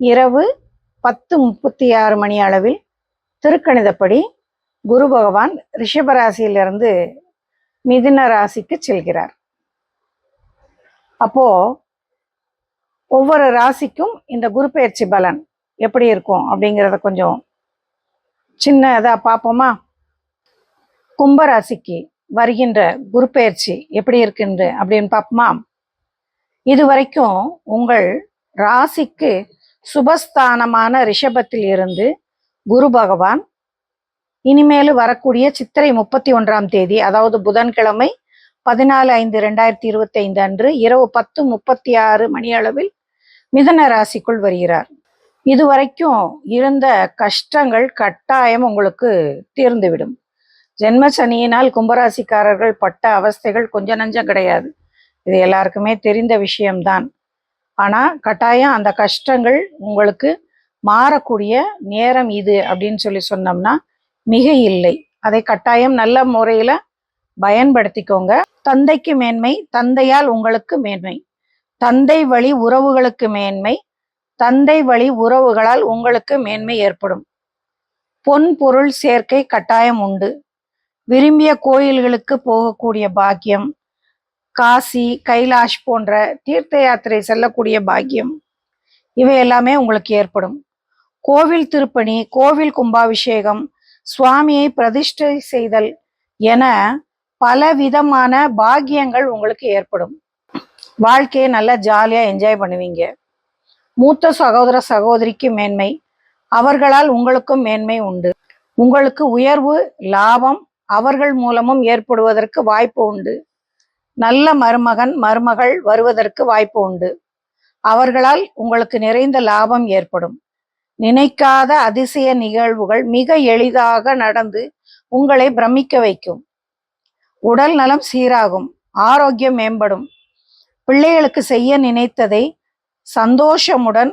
இரவு பத்து முப்பத்தி ஆறு மணி அளவில் திருக்கணிதப்படி குரு பகவான் ரிஷபராசியிலிருந்து மிதுன ராசிக்கு செல்கிறார். அப்போ ஒவ்வொரு ராசிக்கும் இந்த குரு பயிற்சி பலன் எப்படி இருக்கும் அப்படிங்கிறத கொஞ்சம் சின்னதா பார்ப்போமா? கும்பராசிக்கு வருகின்ற குரு பெயர்ச்சி எப்படி இருக்குன்று அப்படின்னு பார்ப்போமா? இது வரைக்கும் உங்கள் ராசிக்கு சுபஸ்தானமான ரிஷபத்தில் இருந்து குரு பகவான் இனிமேல் வரக்கூடிய சித்திரை முப்பத்தி ஒன்றாம் தேதி அதாவது புதன்கிழமை பதினாலு ஐந்து ரெண்டாயிரத்தி இருபத்தி ஐந்து அன்று இரவு பத்து முப்பத்தி ஆறு மணி அளவில் மிதன ராசிக்குள் வருகிறார். இதுவரைக்கும் இருந்த கஷ்டங்கள் கட்டாயம் உங்களுக்கு தீர்ந்துவிடும். ஜென்ம சனியினால் கும்பராசிக்காரர்கள் பட்ட அவஸ்தைகள் கொஞ்சம் நஞ்சம் கிடையாது. இது எல்லாருக்குமே தெரிந்த விஷயம்தான். ஆனால் கட்டாயம் அந்த கஷ்டங்கள் உங்களுக்கு மாறக்கூடிய நேரம் இது அப்படின்னு சொல்லி சொன்னோம்னா மிக இல்லை அதை கட்டாயம் நல்ல முறையில் பயன்படுத்திக்கோங்க. தந்தைக்கு மேன்மை தந்தையால் உங்களுக்கு மேன்மை. தந்தை வழி உறவுகளுக்கு மேன்மை. தந்தை வழி உறவுகளால் உங்களுக்கு மேன்மை ஏற்படும். பொன் பொருள் சேர்க்கை கட்டாயம் உண்டு. விரும்பிய கோயில்களுக்கு போகக்கூடிய பாக்கியம் காசி கைலாஷ் போன்ற தீர்த்த யாத்திரை செல்லக்கூடிய பாக்கியம். இவை எல்லாமே உங்களுக்கு ஏற்படும். கோவில் திருப்பணி கோவில் கும்பாபிஷேகம் சுவாமியை பிரதிஷ்டை செய்தல் என பல விதமான பாக்கியங்கள் உங்களுக்கு ஏற்படும். வாழ்க்கையை நல்லா ஜாலியாக என்ஜாய் பண்ணுவீங்க. மூத்த சகோதர சகோதரிக்கு மேன்மை அவர்களால் உங்களுக்கும் மேன்மை உண்டு. உங்களுக்கு உயர்வு லாபம் அவர்கள் மூலமும் ஏற்படுவதற்கு வாய்ப்பு உண்டு. நல்ல மருமகன் மருமகள் வருவதற்கு வாய்ப்பு உண்டு. அவர்களால் உங்களுக்கு நிறைந்த லாபம் ஏற்படும். நினைக்காத அதிசய நிகழ்வுகள் மிக எளிதாக நடந்து உங்களை பிரமிக்க வைக்கும். உடல் நலம் சீராகும் ஆரோக்கியம் மேம்படும். பிள்ளைகளுக்கு செய்ய நினைத்ததை சந்தோஷமுடன்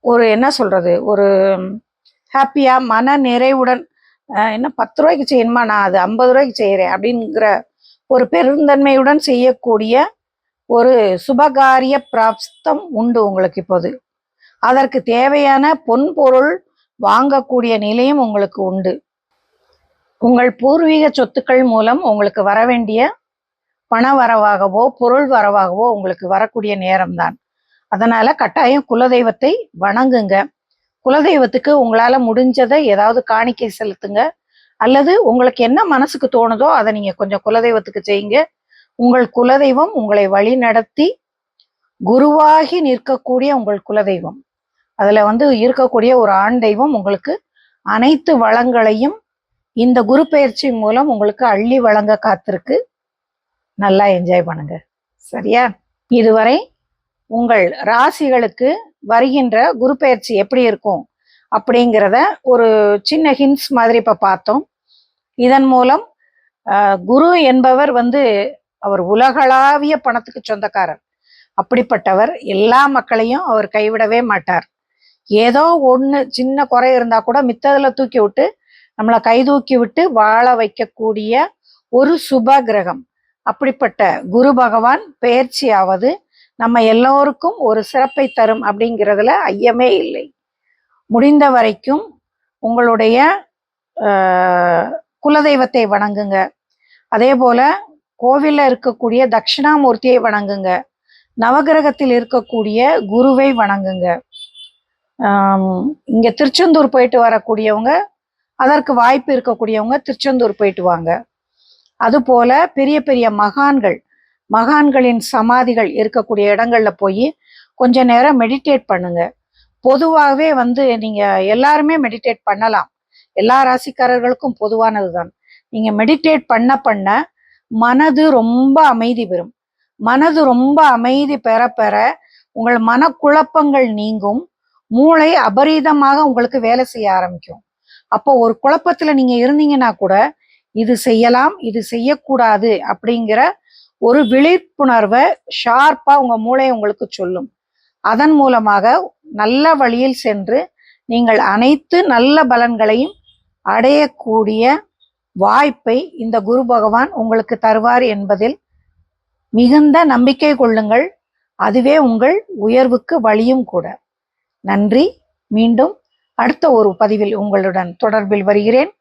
ஒரு என்ன சொல்றது? ஒரு ஹாப்பியா மன நிறைவுடன் என்ன பத்து ரூபாய்க்கு செய்யணுமா? நான் அது ஐம்பது ரூபாய்க்கு செய்கிறேன் அப்படிங்கிற ஒரு பெருந்தன்மையுடன் செய்யக்கூடிய ஒரு சுபகாரிய பிராப்தம் உண்டு உங்களுக்கு இப்போது. அதற்கு தேவையான பொன் பொருள் வாங்கக்கூடிய நிலையும் உங்களுக்கு உண்டு. உங்கள் பூர்வீக சொத்துக்கள் மூலம் உங்களுக்கு வர வேண்டிய பண வரவாகவோ பொருள் வரவாகவோ உங்களுக்கு வரக்கூடிய நேரம்தான். அதனால கட்டாயம் குலதெய்வத்தை வணங்குங்க. குலதெய்வத்துக்கு உங்களால முடிஞ்சதை ஏதாவது காணிக்கை செலுத்துங்க. அல்லது உங்களுக்கு என்ன மனசுக்கு தோணுதோ அதை நீங்க கொஞ்சம் குலதெய்வத்துக்கு செய்யுங்க. உங்கள் குலதெய்வம் உங்களை வழி நடத்தி குருவாகி நிற்கக்கூடிய உங்கள் குலதெய்வம். அதுல வந்து இருக்கக்கூடிய ஒரு ஆண் தெய்வம் உங்களுக்கு அனைத்து வளங்களையும் இந்த குரு பயிற்சி மூலம் உங்களுக்கு அள்ளி வழங்க காத்திருக்கு. நல்லா என்ஜாய் பண்ணுங்க. சரியா? இதுவரை உங்கள் ராசிகளுக்கு வருகின்ற குரு பயிற்சி எப்படி இருக்கும் அப்படிங்கிறத ஒரு சின்ன ஹின்ஸ் மாதிரி இப்ப பார்த்தோம். இதன் மூலம் குரு என்பவர் வந்து அவர் உலகளாவிய பணத்துக்கு சொந்தக்காரர். அப்படிப்பட்டவர் எல்லா மக்களையும் அவர் கைவிடவே மாட்டார். ஏதோ ஒன்று சின்ன குறை இருந்தா கூட மித்ததில் தூக்கி விட்டு நம்மளை கை தூக்கி விட்டு வாழ வைக்கக்கூடிய ஒரு சுப கிரகம். அப்படிப்பட்ட குரு பகவான் பெயர்ச்சியாவது நம்ம எல்லோருக்கும் ஒரு சிறப்பை தரும் அப்படிங்கிறதுல ஐயமே இல்லை. முடிந்த வரைக்கும் உங்களுடைய குலதெய்வத்தை வணங்குங்க. அதே போல கோவில்ல இருக்கக்கூடிய தட்சிணாமூர்த்தியை வணங்குங்க. நவகிரகத்தில் இருக்கக்கூடிய குருவை வணங்குங்க. ஆம், இங்க திருச்செந்தூர் போயிட்டு வரக்கூடியவங்க அதற்கு வாய்ப்பு இருக்கக்கூடியவங்க திருச்செந்தூர் போயிட்டு வாங்க. அதுபோல பெரிய பெரிய மகான்கள் மகான்களின் சமாதிகள் இருக்கக்கூடிய இடங்கள்ல போய் கொஞ்ச நேரம் மெடிடேட் பண்ணுங்க. பொதுவாகவே வந்து நீங்க எல்லாருமே மெடிடேட் பண்ணலாம். எல்லா ராசிக்காரர்களுக்கும் பொதுவானதுதான். நீங்க மெடிடேட் பண்ண பண்ண மனது ரொம்ப அமைதி பெறும். மனது ரொம்ப அமைதி பெற பெற உங்கள் மனக்குழப்பங்கள் நீங்கும். மூளை அபரீதமாக உங்களுக்கு வேலை செய்ய ஆரம்பிக்கும். அப்போ ஒரு குழப்பத்துல நீங்க இருந்தீங்கன்னா கூட இது செய்யலாம் இது செய்யக்கூடாது அப்படிங்கிற ஒரு விழிப்புணர்வை ஷார்ப்பா உங்க மூளை உங்களுக்கு சொல்லும். அதன் மூலமாக நல்ல வழியில் சென்று நீங்கள் அனைத்து நல்ல பலன்களையும் அடையக்கூடிய வாய்ப்பை இந்த குரு பகவான் உங்களுக்கு தருவார் என்பதில் மிகுந்த நம்பிக்கை கொள்ளுங்கள். அதுவே உங்கள் உயர்வுக்கு வழியும் கூட. நன்றி. மீண்டும் அடுத்த ஒரு பதிவில் உங்களுடன் தொடர்பில் வருகிறேன்.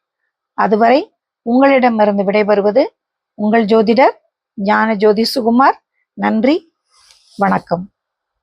அதுவரை உங்களிடமிருந்து விடைபெறுவது உங்கள் ஜோதிடர் ஞான ஜோதி சுகுமார். நன்றி. வணக்கம்.